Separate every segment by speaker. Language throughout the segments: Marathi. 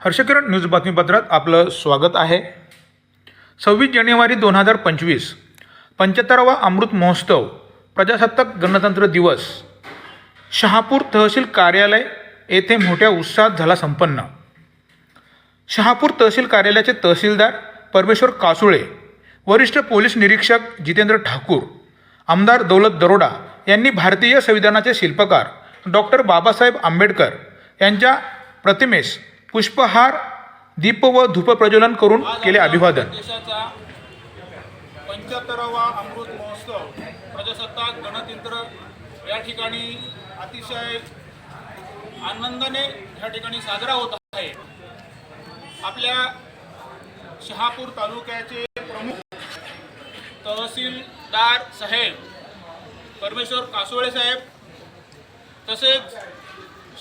Speaker 1: हर्षकिरण न्यूज बातमीपत्रात आपलं स्वागत आहे. सव्वीस जानेवारी दोन हजार पंचवीस पंच्याहत्तरावा अमृत महोत्सव प्रजासत्ताक गणतंत्र दिवस. शहापूर तहसील कार्यालय येथे मोठ्या उत्साहात झाला संपन्न. शहापूर तहसील कार्यालयाचे तहसीलदार परमेश्वर कासुळे वरिष्ठ पोलीस निरीक्षक जितेंद्र ठाकूर आमदार दौलत दरोडा यांनी भारतीय संविधानाचे शिल्पकार डॉक्टर बाबासाहेब आंबेडकर यांच्या प्रतिमेस पुष्पहार दीप व धूप प्रज्वलन करून केले अभिवादन.
Speaker 2: देशाचा पंच्याहत्तरावा अमृत महोत्सव प्रजासत्ताक गणतंत्र या ठिकाणी अतिशय आनंदाने या ठिकाणी साजरा होत आहे. आपल्या शहापूर तालुक्याचे प्रमुख तहसीलदार साहेब परमेश्वर कासोळे साहेब तसेच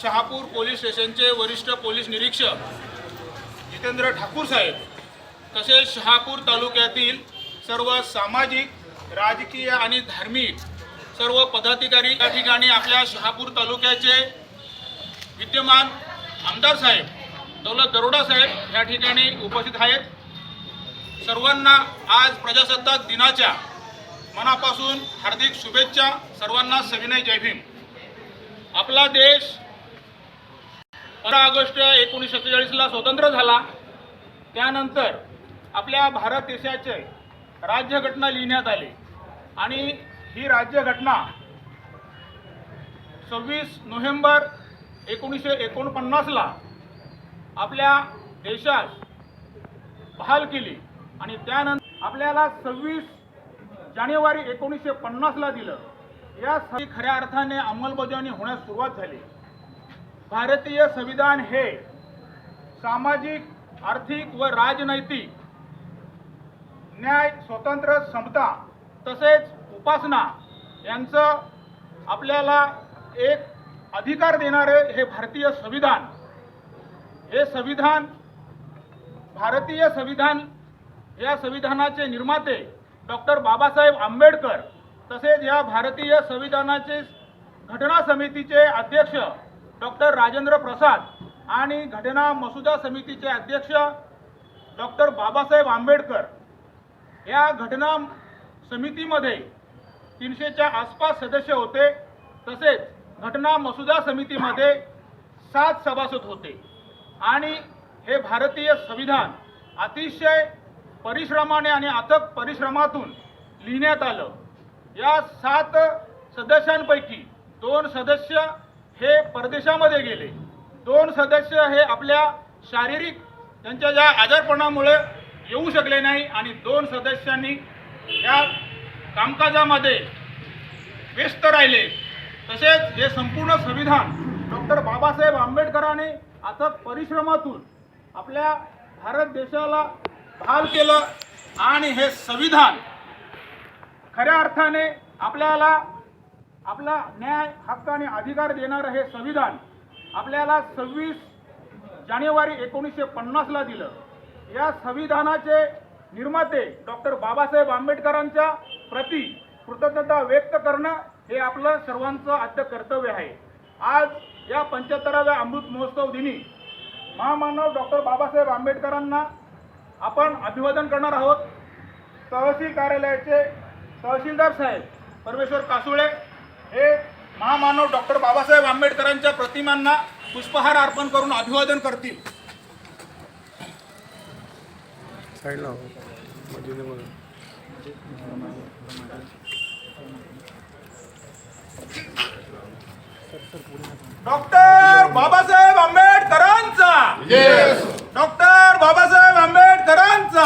Speaker 2: शहापूर पोलीस स्टेशनचे वरिष्ठ पोलीस निरीक्षक जितेंद्र ठाकूर साहेब तसेच शहापूर तालुक्यातील सर्व सामाजिक राजकीय आणि धार्मिक सर्व पदाधिकारी या ठिकाणी आपल्या शहापूर तालुक्याचे विद्यमान आमदार साहेब दौलत दरोडा साहेब या ठिकाणी उपस्थित आहेत. सर्वांना आज प्रजासत्ताक दिनाच्या मनापासून हार्दिक शुभेच्छा सर्वांना सविनय जय भीम. आपला देश पंधरा ऑगस्ट एकोणीसशे सत्तेचाळीसला स्वतंत्र झाला. त्यानंतर आपल्या भारत देशाचे राज्यघटना लिहिण्यात आली. आणि ही राज्यघटना सव्वीस नोव्हेंबर एकोणीसशे एकोणपन्नासला आपल्या देशात बहाल केली. आणि त्यानंतर आपल्याला सव्वीस जानेवारी एकोणीसशे पन्नासला दिलं. या खऱ्या अर्थाने अंमलबजावणी होण्यास सुरुवात झाली. भारतीय संविधान हे सामाजिक आर्थिक व राजनैतिक न्याय स्वतंत्र समता तसेच उपासना यांचं आपल्याला एक अधिकार देणारे हे भारतीय संविधान. हे संविधान भारतीय संविधान या संविधानाचे निर्माते डॉक्टर बाबासाहेब आंबेडकर तसेच या भारतीय संविधानाचे घटना समितीचे अध्यक्ष डॉक्टर राजेंद्र प्रसाद आणि घटना मसुदा समितीचे अध्यक्ष डॉक्टर बाबासाहेब आंबेडकर या घटना समितीमध्ये तीनशेच्या आसपास सदस्य होते. तसेच घटना मसुदा समितीमध्ये सात सभासद होते. आणि हे भारतीय संविधान अतिशय परिश्रमाने आणि अथक परिश्रमातून लिहिण्यात आलं. या सात सदस्यांपैकी दोन सदस्य हे परदेशामध्ये गेले. दोन सदस्य हे आपल्या शारीरिक त्यांच्या ज्या आजारपणामुळे येऊ शकले नाही आणि दोन सदस्यांनी या कामकाजामध्ये व्यस्त राहिले. तसेच हे संपूर्ण संविधान डॉक्टर बाबासाहेब आंबेडकरांनी अथक परिश्रमातून आपल्या भारत देशाला बहाल केलं आणि हे संविधान खऱ्या अर्थाने आपल्याला आपला न्याय हक्क आणि अधिकार देणारं हे संविधान आपल्याला सव्वीस जानेवारी एकोणीसशे पन्नासला दिलं. या संविधानाचे निर्माते डॉक्टर बाबासाहेब आंबेडकरांच्या प्रती कृतज्ञता व्यक्त करणं हे आपलं सर्वांचं आद्य कर्तव्य आहे. आज या पंच्याहत्तराव्या अमृत महोत्सव दिनी महामानव डॉक्टर बाबासाहेब आंबेडकरांना आपण अभिवादन करणार आहोत. तहसील कार्यालयाचे तहसीलदार साहेब परमेश्वर कासुळे हे महामानव डॉक्टर बाबासाहेब आंबेडकरांच्या प्रतिमांना पुष्पहार अर्पण करून अभिवादन करतील. डॉक्टर बाबासाहेब आंबेडकरांचा. डॉक्टर बाबासाहेब आंबेडकरांचा.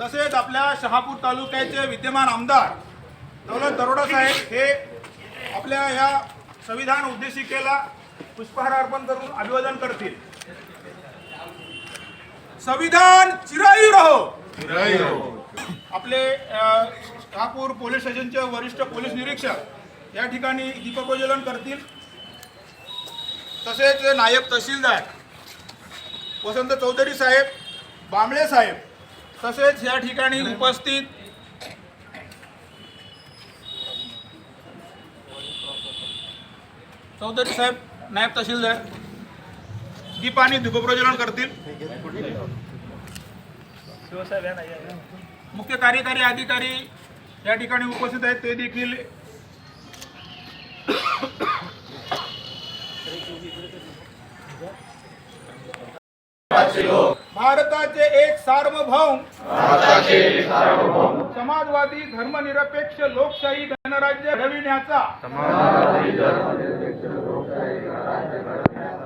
Speaker 2: तसेच आपल्या शहापूर तालुक्याचे विद्यमान आमदार दौलत दरोडा साहेब हे आपल्या या संविधान उद्देशिकेला पुष्पहार अर्पण करून अभिवादन करतील. संविधान चिरायू रहो. आपले शहापूर पोलीस स्टेशनचे वरिष्ठ पोलीस निरीक्षक या ठिकाणी दीपप्रज्वलन करतील. तसेच नायब तहसीलदार वसंत चौधरी साहेब बांबळे साहेब तसेच या ठिकाणी उपस्थित चौधरी साहेब नायब तहसीलदार दीप आणि धुपप्रज्वलन करतील. मुख्य कार्यकारी अधिकारी या ठिकाणी उपस्थित आहेत. ते देखील भारताचे एक सार्वभौम. समाजवादी धर्मनिरपेक्ष लोकशाही गणराज्य घडविण्याचा.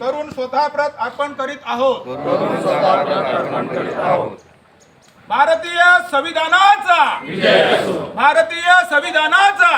Speaker 2: करून स्वतः प्रत अर्पण करीत आहोत. भारतीय संविधानाचा. भारतीय संविधानाचा.